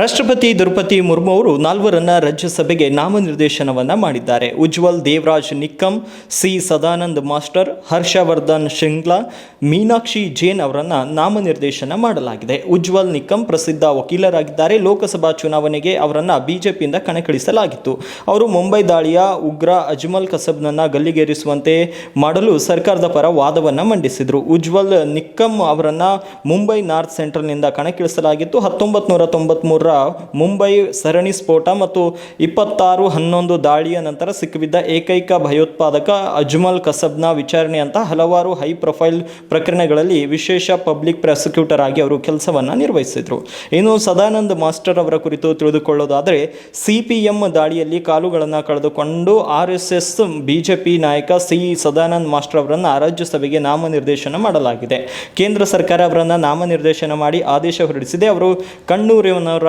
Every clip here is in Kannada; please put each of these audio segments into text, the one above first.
ರಾಷ್ಟ್ರಪತಿ ದ್ರೌಪದಿ ಮುರ್ಮು ಅವರು ನಾಲ್ವರನ್ನ ರಾಜ್ಯಸಭೆಗೆ ನಾಮನಿರ್ದೇಶನವನ್ನ ಮಾಡಿದ್ದಾರೆ. ಉಜ್ವಲ್ ದೇವರಾಜ್ ನಿಕ್ಕಂ, ಸಿ ಸದಾನಂದ್ ಮಾಸ್ಟರ್, ಹರ್ಷವರ್ಧನ್ ಶಿಂಗ್ಲಾ, ಮೀನಾಕ್ಷಿ ಜೈನ್ ಅವರನ್ನ ನಾಮನಿರ್ದೇಶನ ಮಾಡಲಾಗಿದೆ. ಉಜ್ವಲ್ ನಿಕ್ಕಂ ಪ್ರಸಿದ್ಧ ವಕೀಲರಾಗಿದ್ದಾರೆ. ಲೋಕಸಭಾ ಚುನಾವಣೆಗೆ ಅವರನ್ನ ಬಿಜೆಪಿಯಿಂದ ಕಣಕ್ಕಿಳಿಸಲಾಗಿತ್ತು. ಅವರು ಮುಂಬೈ ದಾಳಿಯ ಉಗ್ರ ಅಜ್ಮಲ್ ಕಸಬ್ನನ್ನ ಗಲ್ಲಿಗೇರಿಸುವಂತೆ ಮಾಡಲು ಸರ್ಕಾರದ ಪರ ವಾದವನ್ನ ಮಂಡಿಸಿದರು. ಉಜ್ವಲ್ ನಿಕ್ಕಂ ಅವರನ್ನ ಮುಂಬೈ ನಾರ್ತ್ ಸೆಂಟ್ರಲ್ನಿಂದ ಕಣಕ್ಕಿಳಿಸಲಾಗಿತ್ತು. ಹತ್ತೊಂಬತ್ತು ನೂರ ತೊಂಬತ್ಮೂರರ ಮುಂಬೈ ಸರಣಿ ಸ್ಫೋಟ ಮತ್ತು ಇಪ್ಪತ್ತಾರು ಹನ್ನೊಂದು ದಾಳಿಯ ನಂತರ ಸಿಕ್ಕಿಬಿದ್ದ ಏಕೈಕ ಭಯೋತ್ಪಾದಕ ಅಜ್ಮಲ್ ಕಸಬ್ನ ವಿಚಾರಣೆ ಅಂತ ಹಲವಾರು ಹೈ ಪ್ರೊಫೈಲ್ ಪ್ರಕರಣಗಳಲ್ಲಿ ವಿಶೇಷ ಪಬ್ಲಿಕ್ ಪ್ರಾಸಿಕ್ಯೂಟರ್ ಆಗಿ ಅವರು ಕೆಲಸವನ್ನು ನಿರ್ವಹಿಸಿದರು. ಇನ್ನು ಸದಾನಂದ್ ಮಾಸ್ಟರ್ ಅವರ ಕುರಿತು ತಿಳಿದುಕೊಳ್ಳೋದಾದರೆ ಸಿ ಪಿ ಎಂ ದಾಳಿಯಲ್ಲಿ ಕಾಲುಗಳನ್ನು ಕಳೆದುಕೊಂಡು ಆರ್ ಎಸ್ ಎಸ್ ಬಿಜೆಪಿ ನಾಯಕ ಸಿ ಸದಾನಂದ್ ಮಾಸ್ಟರ್ ಅವರನ್ನು ರಾಜ್ಯಸಭೆಗೆ ನಾಮನಿರ್ದೇಶನ ಮಾಡಲಾಗಿದೆ. ಕೇಂದ್ರ ಸರ್ಕಾರ ಅವರನ್ನು ನಾಮನಿರ್ದೇಶನ ಮಾಡಿ ಆದೇಶ ಹೊರಡಿಸಿದೆ. ಅವರು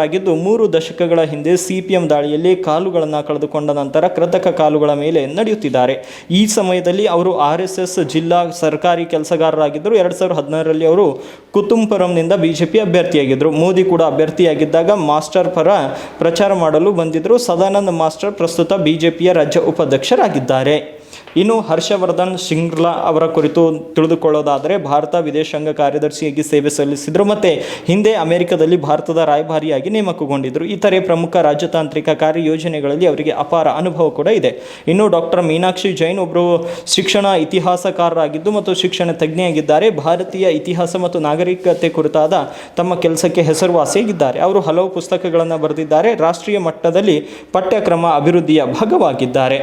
ಕಣ್ಣೂರಿನವರಾಗಿದ್ದು ಮೂರು ದಶಕಗಳ ಹಿಂದೆ ಸಿಪಿಎಂ ದಾಳಿಯಲ್ಲಿ ಕಾಲುಗಳನ್ನು ಕಳೆದುಕೊಂಡ ನಂತರ ಕೃತಕ ಕಾಲುಗಳ ಮೇಲೆ ನಡೆಯುತ್ತಿದ್ದಾರೆ. ಈ ಸಮಯದಲ್ಲಿ ಅವರು ಆರ್ ಎಸ್ ಜಿಲ್ಲಾ ಸರ್ಕಾರಿ ಕೆಲಸಗಾರರಾಗಿದ್ದರು. ಎರಡು ಸಾವಿರದ ಹದಿನಾರರಲ್ಲಿ ಅವರು ಕುತುಂಪುರಂನಿಂದ ಬಿಜೆಪಿ ಅಭ್ಯರ್ಥಿಯಾಗಿದ್ದರು. ಮೋದಿ ಕೂಡ ಅಭ್ಯರ್ಥಿಯಾಗಿದ್ದಾಗ ಮಾಸ್ಟರ್ ಪರ ಪ್ರಚಾರ ಮಾಡಲು ಬಂದಿದ್ದರು. ಸದಾನಂದ ಮಾಸ್ಟರ್ ಪ್ರಸ್ತುತ ಬಿಜೆಪಿಯ ರಾಜ್ಯ ಉಪಾಧ್ಯಕ್ಷರಾಗಿದ್ದಾರೆ. ಇನ್ನು ಹರ್ಷವರ್ಧನ್ ಶಿಂಗ್ಲಾ ಅವರ ಕುರಿತು ತಿಳಿದುಕೊಳ್ಳೋದಾದರೆ ಭಾರತ ವಿದೇಶಾಂಗ ಕಾರ್ಯದರ್ಶಿಯಾಗಿ ಸೇವೆ ಸಲ್ಲಿಸಿದರು ಮತ್ತು ಹಿಂದೆ ಅಮೆರಿಕದಲ್ಲಿ ಭಾರತದ ರಾಯಭಾರಿಯಾಗಿ ನೇಮಕಗೊಂಡಿದ್ದರು ಇತರೆ ಪ್ರಮುಖ ರಾಜತಾಂತ್ರಿಕ ಕಾರ್ಯಯೋಜನೆಗಳಲ್ಲಿ ಅವರಿಗೆ ಅಪಾರ ಅನುಭವ ಕೂಡ ಇದೆ. ಇನ್ನು ಡಾಕ್ಟರ್ ಮೀನಾಕ್ಷಿ ಜೈನ್ ಒಬ್ಬರು ಶಿಕ್ಷಣ ಇತಿಹಾಸಕಾರರಾಗಿದ್ದು ಮತ್ತು ಶಿಕ್ಷಣ ತಜ್ಞೆಯಾಗಿದ್ದಾರೆ. ಭಾರತೀಯ ಇತಿಹಾಸ ಮತ್ತು ನಾಗರಿಕತೆ ಕುರಿತಾದ ತಮ್ಮ ಕೆಲಸಕ್ಕೆ ಹೆಸರುವಾಸಿಯಾಗಿದ್ದಾರೆ. ಅವರು ಹಲವು ಪುಸ್ತಕಗಳನ್ನು ಬರೆದಿದ್ದಾರೆ. ರಾಷ್ಟ್ರೀಯ ಮಟ್ಟದಲ್ಲಿ ಪಠ್ಯಕ್ರಮ ಅಭಿವೃದ್ಧಿಯ ಭಾಗವಾಗಿದ್ದಾರೆ.